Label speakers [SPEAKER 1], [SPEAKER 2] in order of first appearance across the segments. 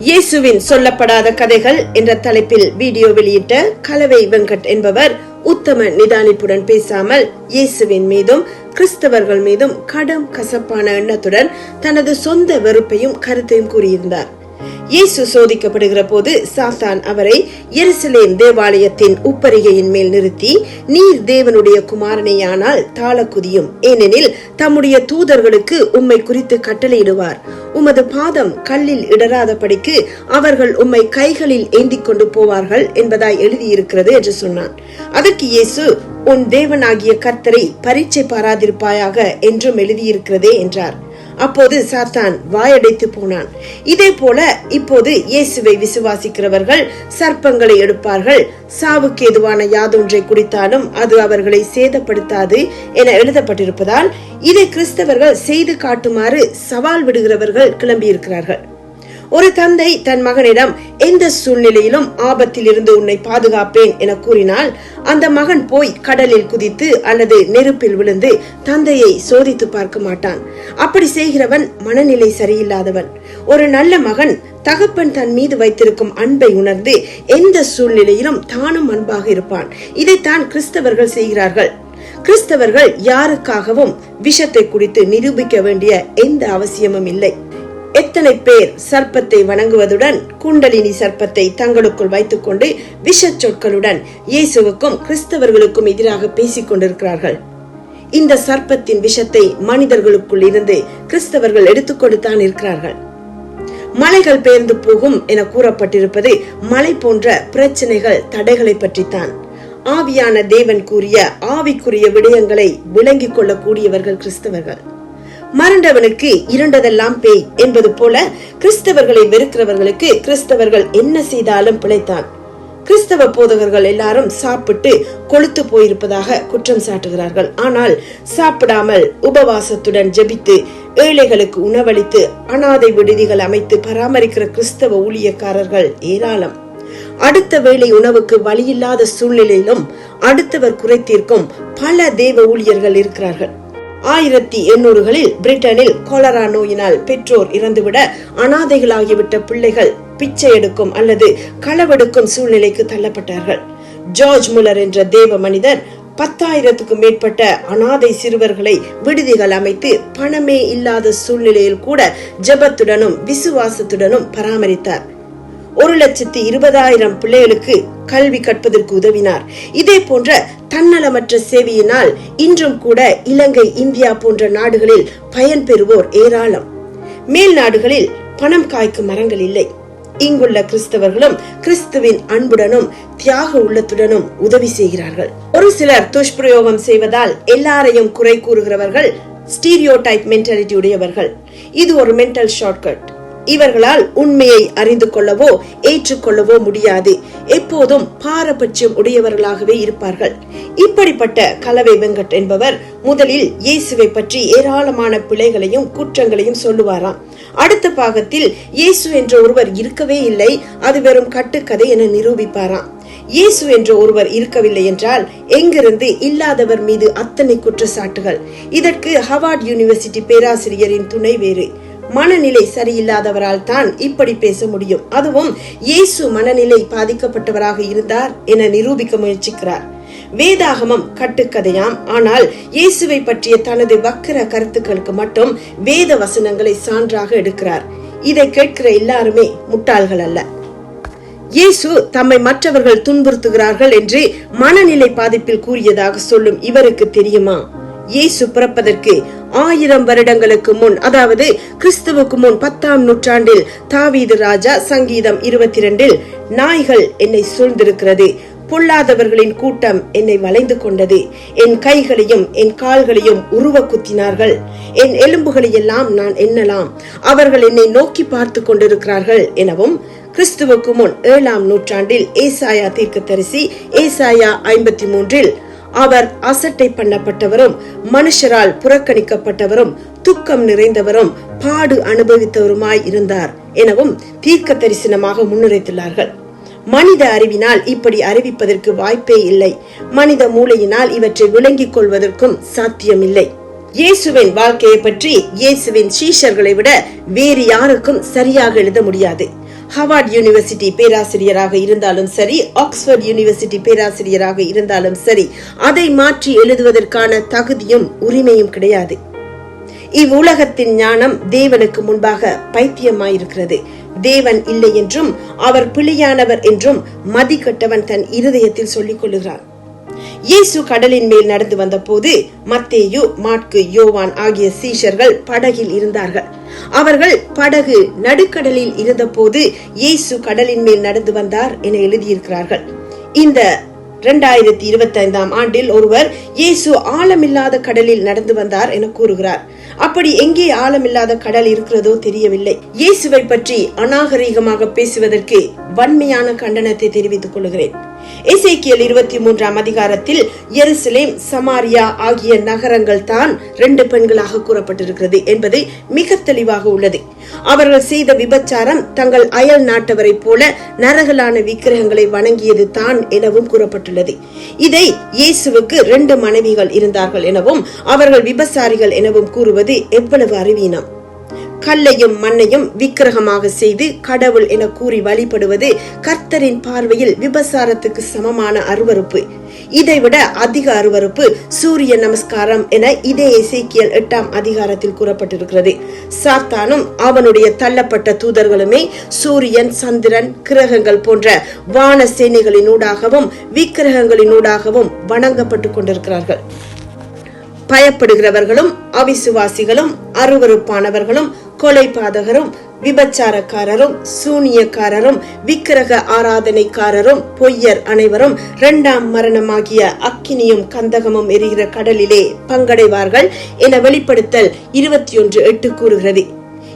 [SPEAKER 1] இயேசுவின் சொல்லப்படாத கதைகள் என்ற தலைப்பில் வீடியோ வெளியிட்ட கலவை வெங்கட் என்பவர் உத்தம நிதானிப்புடன் பேசாமல் இயேசுவின் மீதும் கிறிஸ்தவர்கள் மீதும் கடும் கசப்பான எண்ணத்துடன் தனது சொந்த வெறுப்பையும் கருத்தையும் கூறியிருந்தார். இயேசு சோதிக்கப்படுகிற போது சாத்தான் அவரை எருசலேம் தேவாலயத்தின் உப்பரிகையின் மேல் நிறுத்தி நீர் தேவனுடைய குமாரனையானால் தாளக்குதியும். ஏனெனில் தம்முடைய தூதர்களுக்கு உம்மை குறித்து கட்டளையிடுவார். உமது பாதம் கல்லில் இடராதபடிக்கு அவர்கள் உம்மை கைகளில் ஏந்திக் கொண்டு போவார்கள் என்பதாய் எழுதியிருக்கிறது என்று சொன்னான். அதற்கு இயேசு உன் தேவனாகிய கர்த்தரை பரீட்சை பாராதிருப்பாயாக என்றும் எழுதியிருக்கிறதே என்றார். அப்போது சாத்தான் வாயடைத்து போனான். இதே போல இப்போது இயேசுவை விசுவாசிக்கிறவர்கள் சர்ப்பங்களை எடுப்பார்கள். சாவுக்கு எதுவான யாதொன்றை குடித்தாலும் அது அவர்களை சேதப்படுத்தாது என எழுதப்பட்டிருப்பதால் இதை கிறிஸ்தவர்கள் செய்து காட்டுமாறு சவால் விடுகிறவர்கள் கிளம்பியிருக்கிறார்கள். ஒரு தந்தை தன் மகனிடம் எந்த சூழ்நிலையிலும் ஆபத்தில் இருந்து உன்னை பாதுகாப்பேன் என கூறினால் அந்த மகன் போய் கடலில் குதித்து அல்லது நெருப்பில் விழுந்து தந்தையை சோதித்து பார்க்க மாட்டான். அப்படி செய்கிறவன் மனநிலை சரியில்லாதவன். ஒரு நல்ல மகன் தகப்பன் தன் மீது வைத்திருக்கும் அன்பை உணர்ந்து எந்த சூழ்நிலையிலும் தானும் அன்பாக இருப்பான். இதைத்தான் கிறிஸ்தவர்கள் செய்கிறார்கள். கிறிஸ்தவர்கள் யாருக்காகவும் விஷத்தை குடித்து நிரூபிக்க வேண்டிய எந்த அவசியமும் இல்லை. எத்தனை பேர் சர்ப்பத்தை வணங்குவதுடன் குண்டலினி சர்ப்பத்தை தங்களுக்குள் வைத்துக்கொண்டு விஷ சொற்களுடன் இயேசுவுக்கும் கிறிஸ்தவர்களுக்கும் எதிராக பேசிக் கொண்டிருக்கிறார்கள். இந்த சர்ப்பத்தின் விஷத்தை மனிதர்களுக்குள் இருந்து கிறிஸ்தவர்கள் எடுத்துக் கொடுத்தான் இருக்கிறார்கள். மலைகள் பெயர்ந்து போகும் என கூறப்பட்டிருப்பது மலை போன்ற பிரச்சனைகள் தடைகளை பற்றித்தான். ஆவியான தேவன் கூறிய ஆவிக்குரிய விடயங்களை விளங்கிக் கொள்ளக்கூடியவர்கள் கிறிஸ்தவர்கள். மறண்டவனுக்கு இருண்டதெல்லாம் பேய் என்பது போல கிறிஸ்தவர்களை வெறுக்கிறவர்களுக்கு கிறிஸ்தவர்கள் என்ன செய்தாலும் பிழைத்தான். கிறிஸ்தவ போதகர்கள் எல்லாரும் சாப்பிட்டு கொளுத்து போயிருப்பதாக குற்றம் சாட்டுகிறார்கள். ஆனால் சாப்பிடாமல் உபவாசத்துடன் ஜெபித்து ஏழைகளுக்கு உணவளித்து அனாதை விடுதிகள் அமைத்து பராமரிக்கிற கிறிஸ்தவ ஊழியக்காரர்கள் ஏராளம். அடுத்த வேளை உணவுக்கு வழியில்லாத சூழ்நிலையிலும் அடுத்தவர் குறைத்தீர்க்கும் பல தேவ ஊழியர்கள் இருக்கிறார்கள். ஆயிரத்தி எண்ணூறுகளில் பிரிட்டனில் கொலரா நோயினால் பெற்றோர் இறந்துவிட அனாதைகளாகிவிட்ட பிள்ளைகள் பிச்சை எடுக்கும் அல்லது களவெடுக்கும் சூழ்நிலைக்கு தள்ளப்பட்டார்கள். ஜார்ஜ் முலர் என்ற தேவ மனிதர் பத்தாயிரத்துக்கும் மேற்பட்ட அனாதை சிறுவர்களை விடுதிகள் அமைத்து பணமே இல்லாத சூழ்நிலையில் கூட ஜெபத்துடனும் விசுவாசத்துடனும் பராமரித்தார். ஒரு லட்சத்தி இருபதாயிரம் பிள்ளைகளுக்கு கல்வி கற்பதற்கு உதவினார். இதே போன்ற தன்னலமற்ற சேவையினால் இன்றும் கூட இலங்கை இந்தியா போன்ற நாடுகளில் பயன் பெறுவோர் ஏராளம். மேல் நாடுகளில் பணம் காய்க்கும் மரங்கள் இல்லை. இங்குள்ள கிறிஸ்தவர்களும் கிறிஸ்துவின் அன்புடனும் தியாக உள்ளத்துடனும் உதவி செய்கிறார்கள். ஒரு சிலர் துஷ்பிரயோகம் செய்வதால் எல்லாரையும் குறை கூறுகிறவர்கள் ஸ்டீரியோடைப் மென்டாலிட்டி உடையவர்கள். இது ஒரு மென்டல் ஷார்ட்கட் இவர்களால் உண்மையை அறிந்து கொள்ளவோ ஏற்றுக்கொள்ளவோ முடியாது. எப்போதும் பாரபட்சம் உடையவர்களாகவே இருப்பார்கள். இப்படிப்பட்ட கலவை வெங்கட் என்பவர் முதலில் இயேசுவை பற்றி ஏராளமான பிழைகளையும் குற்றங்களையும் சொல்லுவாராம். அடுத்த பாகத்தில் இயேசு என்ற ஒருவர் இருக்கவே இல்லை அது வெறும் கட்டுக்கதை என நிரூபிப்பாராம். இயேசு என்ற ஒருவர் இருக்கவில்லை என்றால் எங்கிருந்து இல்லாதவர் மீது அத்தனை குற்றச்சாட்டுகள்? இதற்கு ஹவார்ட் யூனிவர்சிட்டி பேராசிரியரின் துணை வேறு. மனநிலை சரியில்லாதவரால் தான் இப்படி பேச முடியும். அதுவும் இயேசு மனநிலை பாதிக்கப்பட்டவராக இருந்தார் என நிரூபிக்க முயற்சிக்கிறார். வேதாகமம் கட்டுக்கதையாம். ஆனால் இயேசுவை பற்றிய தனது வக்கர கருத்துக்களுக்கு மட்டும் வேத வசனங்களை சான்றாக எடுக்கிறார். இதை கேட்கிற எல்லாருமே முட்டாள்கள் அல்ல. இயேசு தம்மை மற்றவர்கள் துன்புறுத்துகிறார்கள் என்று மனநிலை பாதிப்பில் கூறியதாக சொல்லும் இவருக்கு தெரியுமா? இயேசு பிறப்பதற்கு ஆயிரம் வருடங்களுக்கு முன் அதாவது கிறிஸ்துவுக்கு முன் பத்தாம் நூற்றாண்டில் தாவீது ராஜா சங்கீதம் இருபத்தி இரண்டில் நாய்கள் என்னை சூழ்ந்திருக்கிறது பொல்லாதவர்களின் கூட்டம் என்னை வளைந்து கொண்டது. என் கைகளையும் என் கால்களையும் உருவ குத்தினார்கள் என் எலும்புகளை எல்லாம் நான் எண்ணலாம். அவர்கள் என்னை நோக்கி பார்த்து கொண்டிருக்கிறார்கள் எனவும் கிறிஸ்துவுக்கு முன் ஏழாம் நூற்றாண்டில் ஏசாயா தீர்க்கதரிசி ஏசாயா ஐம்பத்தி மூன்றில் அவர் அசட்டை பண்ணப்பட்டவரும் மனுஷரால் புறக்கணிக்கப்பட்டவரும் துக்கம் நிறைந்தவரும் பாடு அனுபவித்தவருமாய் இருந்தார் எனவும் தீர்க்க தரிசனமாக முன்னுரைத்துள்ளார்கள். மனித அறிவினால் இப்படி அறிவிப்பதற்கு வாய்ப்பே இல்லை. மனித மூளையினால் இவற்றை விளங்கிக் கொள்வதற்கும் சாத்தியமில்லை. இயேசுவின் வாழ்க்கையை பற்றி இயேசுவின் சீஷர்களை விட வேறு யாருக்கும் சரியாக எழுத முடியாது. ஹவார்ட் யூனிவர்சிட்டி பேராசிரியராக இருந்தாலும் சரி ஆக்ஸ்போர்ட் யூனிவர்சிட்டி பேராசிரியராக இருந்தாலும் சரி அதை மாற்றி எழுதுவதற்கான தகுதியும் உரிமையும் கிடையாது. இவ்வுலகத்தின் ஞானம் தேவனுக்கு முன்பாக பைத்தியமாயிருக்கிறது. தேவன் இல்லை என்றும் அவர் பிழையானவர் என்றும் மதிக்கட்டவன் தன் இருதயத்தில் சொல்லிக் கொள்ளுகிறான். இயேசு கடலின் மேல் நடந்து வந்தபோது மத்தேயு மாட்கு யோவான் ஆகிய சீஷர்கள் படகில் இருந்தார்கள். அவர்கள் படகு நடுக்கடலில் இருந்தபோது இயேசு கடலின் மேல் நடந்து வந்தார் என எழுதியிருக்கிறார்கள். இந்த இரண்டாயிரத்தி இருபத்தி ஐந்தாம் ஆண்டில் ஒருவர் இயேசு ஆழமில்லாத கடலில் நடந்து வந்தார் என கூறுகிறார். அப்படி எங்கே ஆழமில்லாத கடல் இருக்கிறதோ தெரியவில்லை. இயேசுவை பற்றி அநாகரீகமாக பேசுவதற்கு வன்மையான கண்டனத்தை தெரிவித்துக் கொள்கிறேன். இசைக்கியல் இருபத்தி மூன்றாம் அதிகாரத்தில் எருசலேம் சமாரியா ஆகிய நகரங்கள் தான் ரெண்டு பெண்களாக கூறப்பட்டிருக்கிறது என்பது மிக தெளிவாக உள்ளது. அவர்கள் செய்த விபச்சாரம் தங்கள் அயல் நாட்டவரை போல நரகலான விக்கிரகங்களை வணங்கியது தான் எனவும் கூறப்பட்டுள்ளது. இதை இயேசுவுக்கு ரெண்டு மனைவிகள் இருந்தார்கள் எனவும் அவர்கள் விபசாரிகள் எனவும் கூறுவது எவ்வளவு அறிவீனம் கல்லையும் மண்ணையும் விக்கிரகமாக செய்து கடவுள் என கூறி வழிபடுவது கர்த்தரின் பார்வையில் விபசாரத்துக்கு சமமான அருவருப்பு. இதைவிட அதிக அருவருப்பு சூரிய நமஸ்காரம் என இதே இசைக்கியல் எட்டாம் அதிகாரத்தில் கூறப்பட்டிருக்கிறது. சாத்தானும் அவனுடைய தள்ளப்பட்ட தூதர்களுமே சூரியன் சந்திரன் கிரகங்கள் போன்ற வான சேனைகளினூடாகவும் விக்கிரகங்களினூடாகவும் வணங்கப்பட்டு கொண்டிருக்கிறார்கள். பயப்படுகிறவர்களும் அவிசுவாசிகளும் அருவருப்பானவர்களும் கொலைபாதகரும் விபச்சாரக்காரரும் சூனியக்காரரும் விக்கிரக ஆராதனைக்காரரும் பொய்யர் அனைவரும் இரண்டாம் மரணமாகிய அக்கினியும் கந்தகமும் எரிகிற கடலிலே பங்கடைவார்கள் என வெளிப்படுத்தல் இருபத்தி ஒன்று எட்டு கூறுகிறது.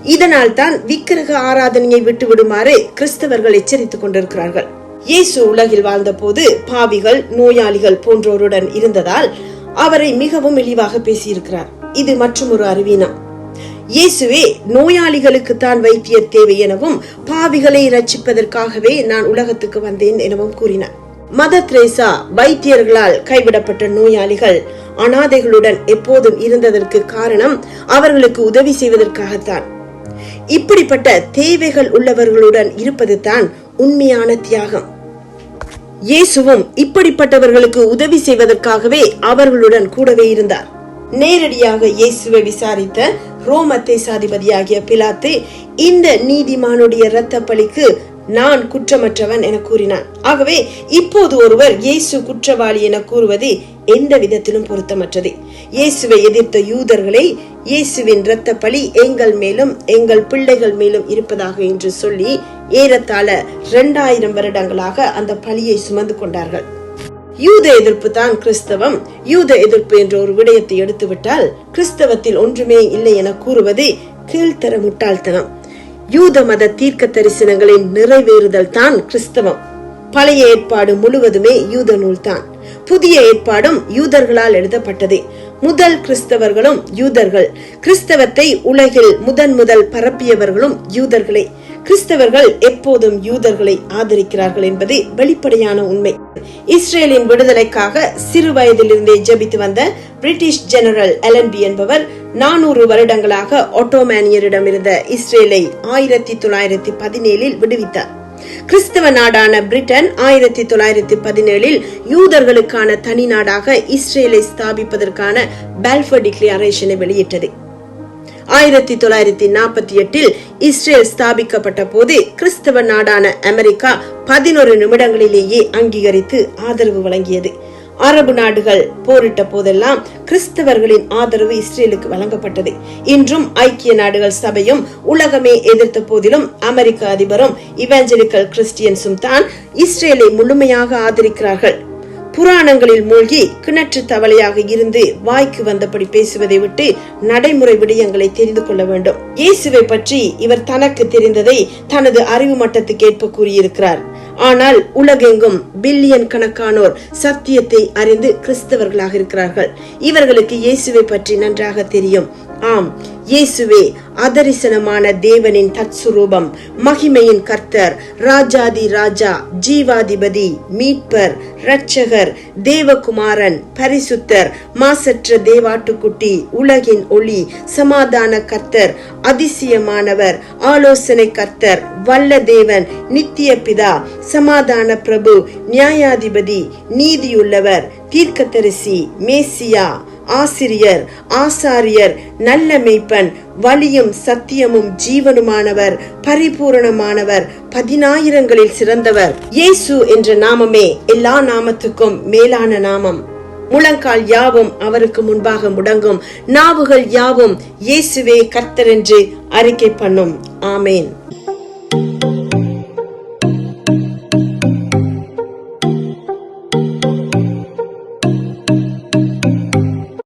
[SPEAKER 1] இதனால் தான் விக்கிரக ஆராதனையை விட்டுவிடுமாறு கிறிஸ்தவர்கள் எச்சரித்துக் கொண்டிருக்கிறார்கள். இயேசு உலகில் வாழ்ந்தபோது பாவிகள் நோயாளிகள் போன்றோருடன் இருந்ததால் அவரை மிகவும் இழிவாக பேசியிருக்கிறார். இது மற்றொரு அறிவீனம். இயேசுவே நோயாளிகளுக்கு தான் வைத்திய தேவை எனவும் பாவிகளை ரட்சிப்பதற்காகவே நான் உலகத்துக்கு வந்தேன் எனவும் கூறினார். மதர் திரேசா வைத்தியர்களால் கைவிடப்பட்ட நோயாளிகள் அனாதைகளுடன் எப்போதும் இருந்ததற்கு காரணம் அவர்களுக்கு உதவி செய்வதற்காகத்தான். இப்படிப்பட்ட தேவைகள் உள்ளவர்களுடன் இருப்பது தான் உண்மையான தியாகம். இயேசுவும் இப்படிப்பட்டவர்களுக்கு உதவி செய்வதற்காகவே அவர்களுடன் கூடவே இருந்தார். நேரடியாக இயேசுவை விசாரித்த ரோம தேசாதிபதியாகிய பிலாத்து இந்த நீதிமானுடைய இரத்த பலிக்கு நான் குற்றமற்றவன் என கூறினான். ஆகவே இப்போது ஒருவர் இயேசு குற்றவாளி என கூறுவது எந்த விதத்திலும் பொருத்தமற்றது. இயேசுவை எதிர்த்த யூதர்களை இயேசுவின் இரத்த பலி எங்கள் மேலும் எங்கள் பிள்ளைகள் மேலும் இருப்பதாக என்று சொல்லி ஏறத்தாழ இரண்டாயிரம் வருடங்களாக அந்த பலியை சுமந்து கொண்டார்கள். யூத எதிர்ப்பு தான் கிறிஸ்தவம். யூத எதிர்ப்பு என்ற ஒரு விடயத்தை எடுத்துவிட்டால் கிறிஸ்தவத்தில் ஒன்றுமே இல்லை என கூறுவது கீழ்த்தர முட்டாள்தனம் யூத மத தீர்க்க தரிசனங்களின் நிறைவேறுதல் தான் கிறிஸ்தவம். பழைய ஏற்பாடு முழுவதுமே யூத நூல் தான் புதிய ஏற்பாடும் யூதர்களால் எழுதப்பட்டது. முதல் கிறிஸ்தவர்களும் யூதர்கள். கிறிஸ்தவத்தை உலகில் முதன் முதல் பரப்பியவர்களும் யூதர்களே. கிறிஸ்தவர்கள் எப்போதும் யூதர்களை ஆதரிக்கிறார்கள் என்பது வெளிப்படையான உண்மை. இஸ்ரேலின் விடுதலைக்காக சிறு வயதிலிருந்தே ஜபித்து வந்த பிரிட்டிஷ் ஜெனரல் எலன்பி என்பவர் நானூறு வருடங்களாக ஒட்டோமேனியரிடமிருந்த இஸ்ரேலை ஆயிரத்தி தொள்ளாயிரத்தி பதினேழில் விடுவித்தார். கிறிஸ்தவ நாடான பிரிட்டன் ஆயிரத்தி தொள்ளாயிரத்தி பதினேழில் யூதர்களுக்கான தனி நாடாக இஸ்ரேலை ஸ்தாபிப்பதற்கான பால்ஃபர் டிக்ளரேஷனை வெளியிட்டது. ஆயிரத்தி தொள்ளாயிரத்தி நாற்பத்தி எட்டில் இஸ்ரேல் ஸ்தாபிக்கப்பட்ட போது கிறிஸ்தவ நாடான அமெரிக்கா பதினொரு நிமிடங்களிலேயே அங்கீகரித்து ஆதரவு வழங்கியது. அரபு நாடுகள் போரிட்ட போதெல்லாம் கிறிஸ்தவர்களின் ஆதரவு இஸ்ரேலுக்கு வழங்கப்பட்டது. இன்றும் ஐக்கிய நாடுகள் சபையும் உலகமே எதிர்த்த போதிலும் அமெரிக்க அதிபரும் இவாஞ்சலிக்கல் கிறிஸ்டியன்ஸும் தான் இஸ்ரேலை முழுமையாக ஆதரிக்கிறார்கள். புராணங்களில் மூழ்கி கிணற்று தவளையாக இருந்து வாய்க்கு வந்தபடி பேசுவதை விட்டு நடைமுறை விடயங்களை தெரிந்து கொள்ள வேண்டும். இயேசுவை பற்றி இவர் தனக்கு தெரிந்ததை தனது அறிவு மட்டத்துக்கு ஏற்ப கூறியிருக்கிறார். ஆனால் உலகெங்கும் பில்லியன் கணக்கானோர் சத்தியத்தை அறிந்து கிறிஸ்தவர்களாக இருக்கிறார்கள். இவர்களுக்கு இயேசுவை பற்றி நன்றாக தெரியும். ஆம் இயேசுவே அதரிசனமான தேவனின் தற்சுரூபம் மகிமையின் கர்த்தர் ராஜாதி ராஜா ஜீவாதிபதி மீட்பர் இரட்சகர் தேவகுமாரன் பரிசுத்தர் மாசற்ற தேவாட்டுக்குட்டி உலகின் ஒளி சமாதான கர்த்தர் அதிசயமானவர் ஆலோசனை கர்த்தர் வல்ல தேவன் நித்திய பிதா சமாதான பிரபு நியாயாதிபதி நீதியுள்ளவர் தீர்க்கதரிசி மேசியா ஆசிரியர் ஆசாரியர் நல்ல மெய்ப்பன் வழியும் சத்தியமும் ஜீவனுமானவர் பரிபூரணமானவர் பதினாயிரங்களில் சிறந்தவர். இயேசு என்ற நாமமே எல்லா நாமத்துக்கும் மேலான நாமம். முழங்கால் யாவும் அவருக்கு முன்பாக முடங்கும் நாவுகள் யாவும் இயேசுவே கர்த்தர் என்று அறிக்கை பண்ணும். ஆமேன்.